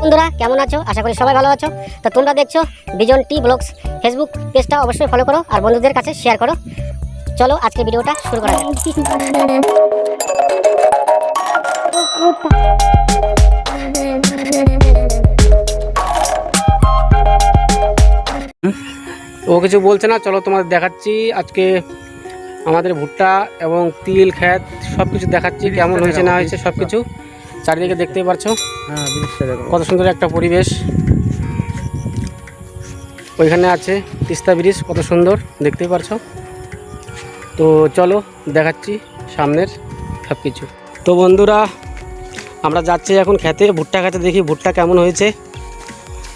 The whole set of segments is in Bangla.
বন্ধুরা কেমন আছো? আশা করি সবাই ভালো আছো। তো তোমরা দেখছ বিজন টি ব্লগস ফেসবুক পেজটা অবশ্যই ফলো করো আর বন্ধুদের কাছে শেয়ার করো। চলো আজকে ভিডিওটা শুরু করা ও কিছু বলছে না চলো তোমাদের দেখাচ্ছি। আজকে আমাদের ভুট্টা এবং তিল খ্যাত সব কিছু দেখাচ্ছি কেমন হয়েছে না হয়েছে সব কিছু চারিদিকে দেখতেই পারছ। কত সুন্দর একটা পরিবেশ। ওইখানে আছে তিস্তা ব্রিজ, কত সুন্দর, দেখতেই পারছ। তো চলো, দেখাচ্ছি সামনের সব কিছু তো বন্ধুরা, আমরা যাচ্ছি এখন খেতে, ভুট্টা খেতে দেখি ভুট্টা কেমন হয়েছে।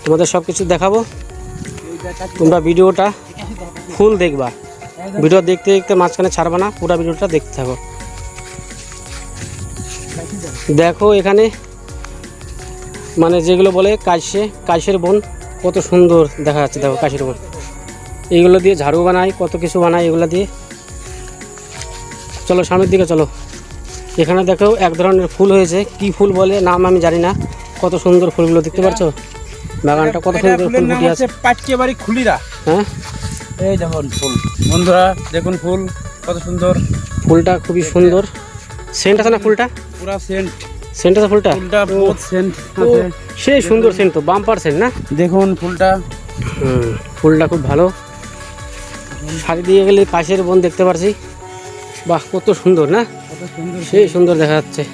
তোমাদের সব কিছু দেখাবো। তোমরা ভিডিওটা ফুল দেখবা। ভিডিও দেখতে দেখতে মাঝখানে ছাড়বা না, পুরো ভিডিওটা দেখতে থাকো। দেখো এখানে মানে যেগুলো বলে কাশে কাশের বন কত সুন্দর দেখা যাচ্ছে দেখো কাশের বন। এইগুলো দিয়ে ঝাড়ু বানায় কত কিছু বানায় এগুলো দিয়ে। চলো সামনের দিকে চলো। এখানে দেখো এক ধরনের ফুল হয়েছে। কি ফুল বলে নাম আমি জানি না। কত সুন্দর ফুলগুলো দেখতে পাচ্ছো বাগানটা কত সুন্দর ফুল ফুটে আছে। পাটকে বাড়ি খুলিরা। হ্যাঁ? এই দেখুন ফুল। বন্ধুরা দেখুন ফুল কত সুন্দর। ফুলটা খুবই সুন্দর। সেন্ট আছে না ফুলটা? পুরা সেন্ট। সেন্ট আছে ফুলটা? ফুলটা বহুত সেন্ট আছে। সেই সুন্দর সেন্ট তো বাম্পার সেন্ট না? দেখুন ফুলটা। ফুলটা খুব ভালো। শাড়ি দিয়ে গেলে কাশের বন দেখতে পারছি। বাহ কত সুন্দর না? সেই সুন্দর দেখা যাচ্ছে।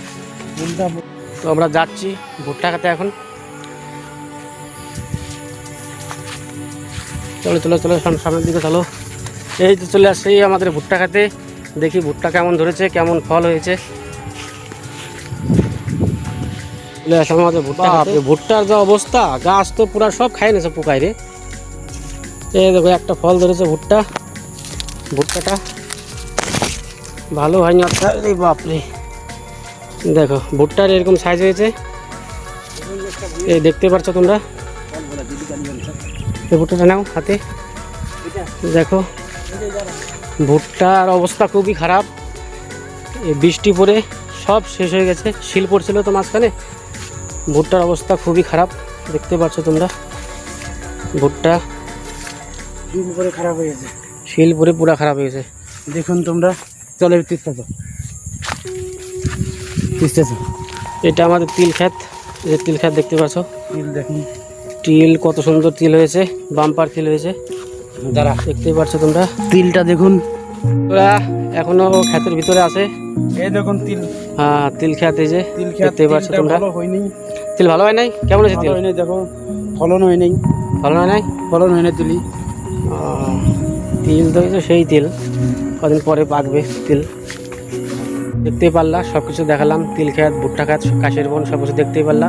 তো আমরা যাচ্ছি ভুট্টা খাতে এখন। চলো চলো চলো সাম- সামনের দিকে চলো। এই তো চলে আসছি আমাদের ভুট্টা খাতে। দেখি ভুট্টা কেমন ধরেছে কেমন ফল হয়েছে। ভুট্টা ভুট্টার যা অবস্থা গাছ তো পুরা সব খাই নিয়েছে পোকায় রে এই দেখো একটা ফল ধরেছে ভুট্টা ভুট্টাটা। ভালো হয়নি আচ্ছা রে বাপরে। দেখো ভুট্টার এরকম সাইজ হয়েছে। এই দেখতে পাচ্ছ তোমরা? এই ভুট্টাটা নাও হাতে। দেখো ভুট্টার অবস্থা খুবই খারাপ। এই বৃষ্টি পড়ে সব শেষ হয়ে গেছে শিল পড়ছিল তো মাঝখানে। ভুট্টার অবস্থা খুবই খারাপ দেখতে পাচ্ছ তোমরা। ভুট্টা খারাপ হয়ে গেছে। শিল পরে পুরা খারাপ হয়ে গেছে। দেখুন তোমরা চলে তিস্তা তো। তিস্তা এটা আমাদের তিল ক্ষেত যে তিল ক্ষেত দেখতে পাচ্ছ। তিল দেখুন। তিল কত সুন্দর তিল হয়েছে বাম্পার তিল হয়েছে। দাঁড়া দেখতেই পাচ্ছ তোমরা। তিলটা দেখুন। ওরা এখনও ক্ষেতের ভিতরে আছে। এই দেখুন তিল। হ্যাঁ তিল এই যে তিল খেত পাচ্ছ তোমরা। হয়নি। তিল ভালো হয় নাই? কেমন আছে তিল? হয়নি দেখো ফলন হয় নাই। ভালো হয় নাই? ফলন হয় না তুলি তিল তো সেই তিল। কদিন পরে পাকবে তিল। দেখতেই পারলা সব কিছু দেখালাম। তিল খেত ভুট্টা খাত কাশের বন সব কিছু দেখতেই পারলা।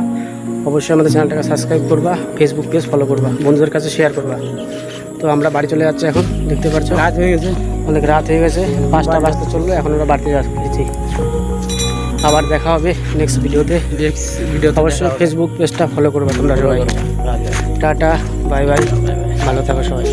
অবশ্যই আমাদের চ্যানেলটাকে সাবস্ক্রাইব করবা ফেসবুক পেজ ফলো করবা বন্ধুদের কাছে শেয়ার করবা। তো আমরা বাড়ি চলে যাচ্ছি এখন দেখতে পাচ্ছি রাত হয়ে গেছে অনেক রাত হয়ে গেছে পাঁচটা বাজতে চলল এখন আমরা বাড়িতে যাচ্ছি। আবার দেখা হবে নেক্সট ভিডিওতে। ভিডিও অবশ্যই ফেসবুক পেজটা ফলো করবে তোমরা সবাই। টাটা বাই বাই ভালো থাকো সবাই।